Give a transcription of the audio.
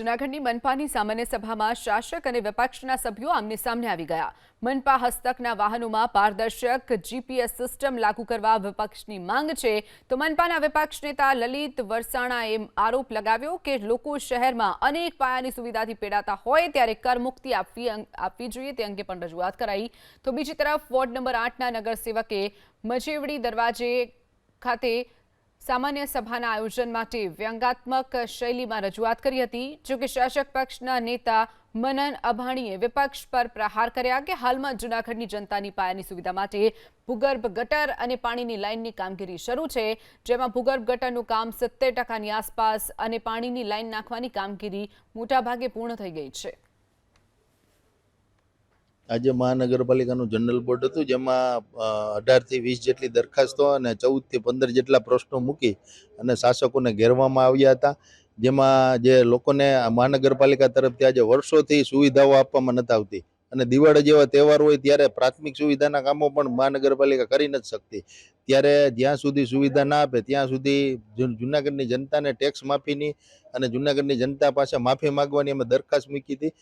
જૂનાગઢની મનપાની સામાન્ય સભામાં શાસક અને વિપક્ષના સભ્યો આમને સામને આવી ગયા. મનપા હસ્તકના વાહનોમાં પારદર્શક જીપીએસ સિસ્ટમ લાગુ કરવા વિપક્ષની માંગ છે. તો મનપાના વિપક્ષ નેતા લલિત વરસાણાએ આરોપ લગાવ્યો કે લોકો શહેરમાં અનેક પાયાની સુવિધાથી પેડાતા હોય ત્યારે કરમુક્તિ આપવી આપવી જોઈએ તે અંગે પણ રજૂઆત કરાઈ. તો બીજી તરફ વોર્ડ નંબર આઠના નગરસેવકે મજેવડી દરવાજે ખાતે સામાન્ય સભાના આયોજન માટે વ્યંગાત્મક શૈલીમાં રજૂઆત કરી હતી જોકે શાસક પક્ષના નેતા મનન અભાણીએ વિપક્ષ પર પ્રહાર કર્યા કે હાલમાં જૂનાગઢની જનતાની પાયાની સુવિધા માટે ભૂગર્ભ ગટર અને પાણીની લાઇનની કામગીરી શરૂ છે, જેમાં ભૂગર્ભ ગટરનું કામ સિત્તેર ટકાની આસપાસ અને પાણીની લાઇન નાખવાની કામગીરી મોટાભાગે પૂર્ણ થઈ ગઈ છે. આજે મહાનગરપાલિકાનું જનરલ બોર્ડ હતું, જેમાં અઢારથી વીસ જેટલી દરખાસ્તો અને ચૌદથી પંદર જેટલા પ્રશ્નો મૂકી અને શાસકોને ઘેરવામાં આવ્યા હતા. જેમાં જે લોકોને મહાનગરપાલિકા તરફથી આજે વર્ષોથી સુવિધાઓ આપવામાં નથી આવતી અને દિવાળી જેવા તહેવાર હોય ત્યારે પ્રાથમિક સુવિધાના કામો પણ મહાનગરપાલિકા કરી નથી શકતી. ત્યારે જ્યાં સુધી સુવિધા ના આપે, ત્યાં સુધી જુનાગઢની જનતાને ટેક્સ માફીની અને જુનાગઢની જનતા પાસે માફી માગવાની અમે દરખાસ્ત મૂકી હતી.